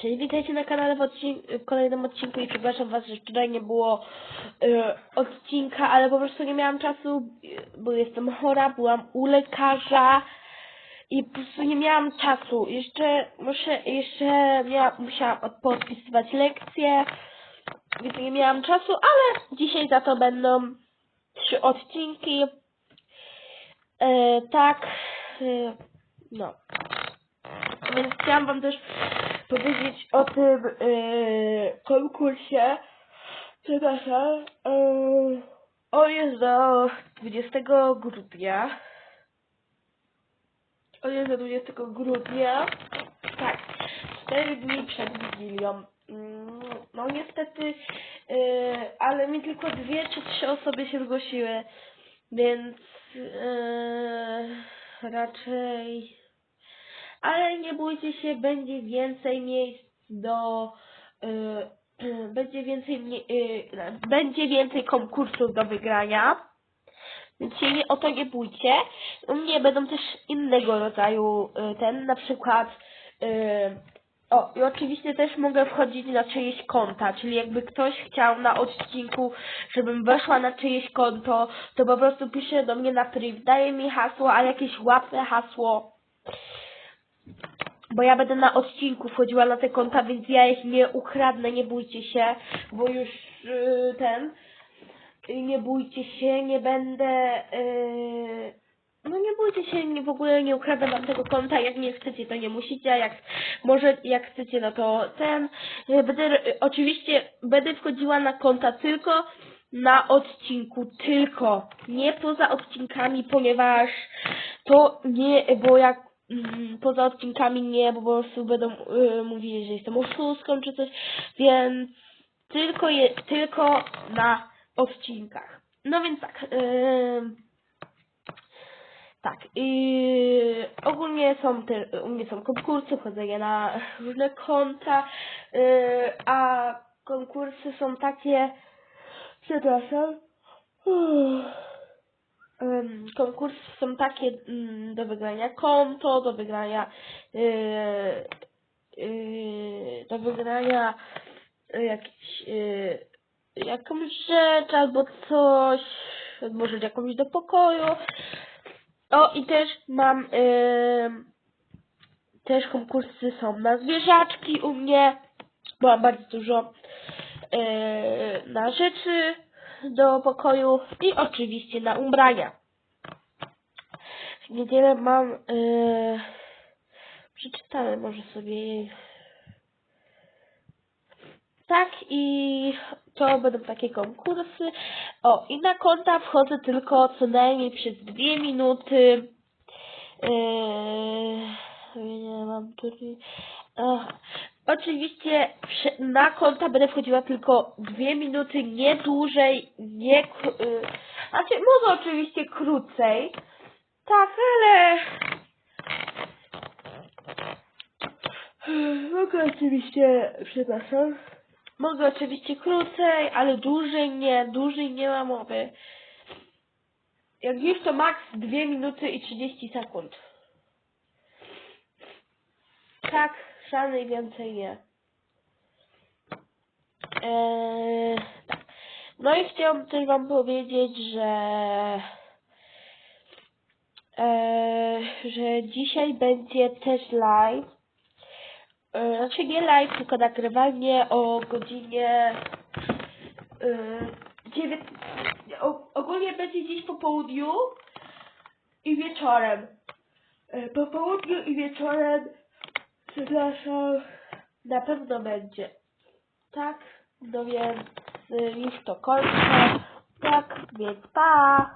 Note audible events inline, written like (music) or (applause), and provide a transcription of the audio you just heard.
Cześć, witajcie na kanale w, w kolejnym odcinku i przepraszam was, że wczoraj nie było e, odcinka, ale po prostu nie miałam czasu, bo jestem chora, byłam u lekarza i po prostu nie miałam czasu. Jeszcze muszę, jeszcze miała, musiałam od- podpisywać lekcje, więc nie miałam czasu, ale dzisiaj za to będą trzy odcinki. E, tak, e, no. Więc chciałam wam też powiedzieć o tym yy, konkursie. Przepraszam. Yy, on jest do 20 grudnia. On jest do 20 grudnia. Tak. 4 dni przed Wigilią. Mm, No niestety, yy, ale mi tylko dwie czy trzy osoby się zgłosiły, więc yy, raczej ale nie bójcie się, będzie więcej miejsc do y, (clears throat) będzie więcej y, będzie więcej konkursów do wygrania. Więc się nie, o to nie bójcie. U mnie będą też innego rodzaju y, ten, na przykład o, i oczywiście też mogę wchodzić na czyjeś konta, czyli jakby ktoś chciał na odcinku, żebym weszła na czyjeś konto, to po prostu pisze do mnie na priv, daje mi hasło, a jakieś łatwe hasło, bo ja będę na odcinku wchodziła na te konta, więc ja ich nie ukradnę, nie bójcie się, bo już yy, ten, yy, nie bójcie się, nie będę, yy, no nie bójcie się, nie, w ogóle nie ukradnę wam tego konta, jak nie chcecie, to nie musicie, a jak, może jak chcecie, no to ten, yy, będę, yy, oczywiście będę wchodziła na konta tylko na odcinku, tylko, nie poza odcinkami, ponieważ to nie, bo jak poza odcinkami nie, bo po prostu będą y, mówili, że jestem oszustką czy coś, więc tylko, je, tylko na odcinkach. No więc tak, ym, tak, i ogólnie są te, u mnie są konkursy, wchodzę na różne konta, y, a konkursy są takie, przepraszam, Ym, konkursy są takie mm, do wygrania konto, do wygrania yy, yy, do wygrania jakiś, yy, jakąś rzecz albo coś, może jakąś do pokoju. O i też mam yy, też konkursy są na zwierzaczki u mnie, bo mam bardzo dużo yy, na rzeczy do pokoju i oczywiście na ubrania. W niedzielę mam yy, przeczytałem może sobie tak i to będą takie konkursy. O i na konta wchodzę tylko co najmniej przez dwie minuty. Yy, nie mam tutaj. Ach. Oczywiście na konta będę wchodziła tylko dwie minuty, nie dłużej, nie. k- y, Znaczy, może oczywiście krócej. Tak, ale. Mogę oczywiście, przepraszam. Mogę oczywiście krócej, ale dłużej nie, dłużej nie ma mowy. Jak już to maks 2 minuty i 30 sekund. Tak, żadnej więcej nie. Eee. No i chciałam też wam powiedzieć, że eee, że dzisiaj będzie też live. Eee, znaczy nie live, tylko nagrywanie o godzinie eee, dziewięć... o, ogólnie będzie dziś po południu i wieczorem. Eee, po południu i wieczorem Przepraszam, na pewno będzie. Tak, no więc y, już to kończę. Tak, więc pa!